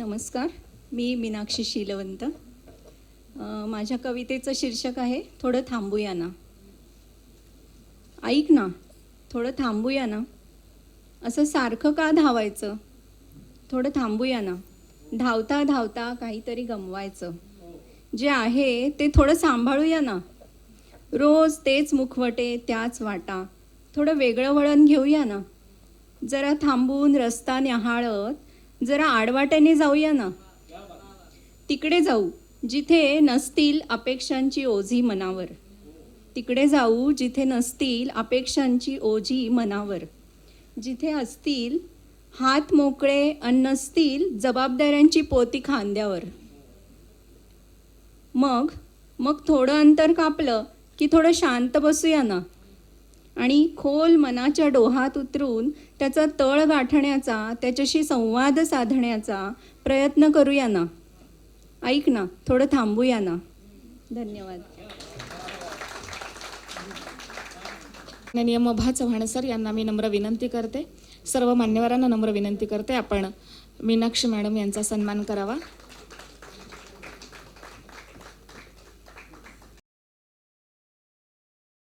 नमस्कार मी मीनाक्षी शीलवंत. माझ्या कवितेचं शीर्षक आहे थोडं थांबूया ना. ऐक ना थोडं थांबूया ना. असं सारखं का धावायचं? थोडं थांबूया ना. धावता धावता काहीतरी गमवायचं. जे आहे ते थोडं सांभाळूया ना. रोज तेच मुखवटे त्याच वाटा. थोडं वेगळं वळण घेऊया ना. जरा थांबून रस्ता न्याहाळत जरा आडवाट्याने जाऊया ना. तिकडे जाऊ जिथे नसतील अपेक्षांची ओझी मनावर. तिकडे जाऊ जिथे नसतील अपेक्षांची ओझी मनावर. जिथे असतील हात मोकळे अन नसतील जबाबदाऱ्यांची पोती खांद्यावर. मग मग थोडं अंतर कापलं की थोडं शांत बसूया ना. आणि खोल मनाच्या डोहात उतरून त्याचा तळ गाठण्याचा त्याच्याशी संवाद साधण्याचा प्रयत्न करूया ना. ऐक ना थोडं थांबूया ना. धन्यवाद. माननीय मभा चव्हाण सर यांना मी नम्र विनंती करते. सर्व मान्यवरांना नम्र विनंती करते. आपण मीनाक्षी मॅडम यांचा सन्मान करावा.